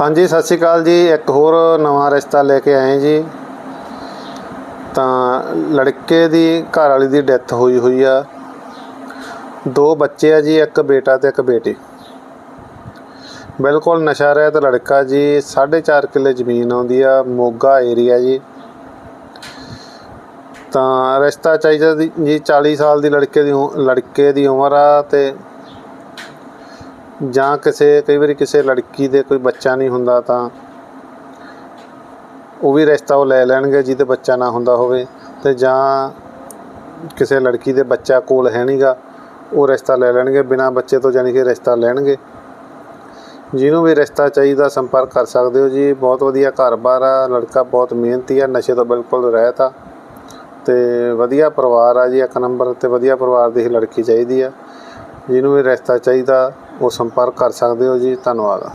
ਹਾਂਜੀ, ਸਤਿ ਸ਼੍ਰੀ ਅਕਾਲ ਜੀ। ਇੱਕ ਹੋਰ ਨਵਾਂ ਰਿਸ਼ਤਾ ਲੈ ਕੇ ਆਏ ਜੀ। ਤਾਂ ਲੜਕੇ ਦੀ ਘਰ ਵਾਲੀ ਦੀ ਡੈਥ ਹੋਈ ਹੋਈ ਆ। ਦੋ ਬੱਚੇ ਆ ਜੀ, ਇੱਕ ਬੇਟਾ ਤੇ ਇੱਕ ਬੇਟੀ। ਬਿਲਕੁਲ ਨਸ਼ਾ ਰਹਿਤ ਲੜਕਾ ਜੀ 4.5 ਕਿੱਲੇ ਜ਼ਮੀਨ ਆਉਂਦੀ ਆ, ਮੋਗਾ ਏਰੀਆ ਜੀ। ਤਾਂ ਰਿਸ਼ਤਾ ਚਾਹੀਦਾ ਜੀ 40 ਸਾਲ ਦੀ ਲੜਕੇ ਦੀ ਉ- ਲੜਕੇ ਦੀ ਉਮਰ ਆ ਤੇ ਜਾਂ ਕਿਸੇ, ਕਈ ਵਾਰੀ ਕਿਸੇ ਲੜਕੀ ਦੇ ਕੋਈ ਬੱਚਾ ਨਹੀਂ ਹੁੰਦਾ ਤਾਂ ਉਹ ਵੀ ਰਿਸ਼ਤਾ ਉਹ ਲੈ ਲੈਣਗੇ ਜਿਹਦੇ ਬੱਚਾ ਨਾ ਹੁੰਦਾ ਹੋਵੇ ਤੇ ਜਾਂ ਕਿਸੇ ਲੜਕੀ ਦੇ ਬੱਚਾ ਕੋਲ ਹੈ ਨਹੀਂਗਾ ਉਹ ਰਿਸ਼ਤਾ ਲੈ ਲੈਣਗੇ, ਬਿਨਾਂ ਬੱਚੇ ਤੋਂ ਜਾਨੀ ਕਿ ਰਿਸ਼ਤਾ ਲੈਣਗੇ। ਜਿਹਨੂੰ ਵੀ ਰਿਸ਼ਤਾ ਚਾਹੀਦਾ ਸੰਪਰਕ ਕਰ ਸਕਦੇ ਹੋ ਜੀ, ਬਹੁਤ ਵਧੀਆ ਘਰ-ਬਾਰ ਆ, ਲੜਕਾ ਬਹੁਤ ਮਿਹਨਤੀ ਆ, ਨਸ਼ੇ ਤੋਂ ਬਿਲਕੁਲ ਰਹਿਤ ਆ। ਤੇ ਵਧੀਆ ਪਰਿਵਾਰ ਆ ਜੀ, ਇੱਕ ਨੰਬਰ ਤੇ ਵਧੀਆ ਪਰਿਵਾਰ ਦੀ ਹੀ ਲੜਕੀ ਚਾਹੀਦੀ ਆ। ਜਿਹਨੂੰ ਵੀ ਰਿਸ਼ਤਾ ਚਾਹੀਦਾ ਉਹ ਸੰਪਰਕ ਕਰ ਸਕਦੇ ਹੋ ਜੀ ਧੰਨਵਾਦ।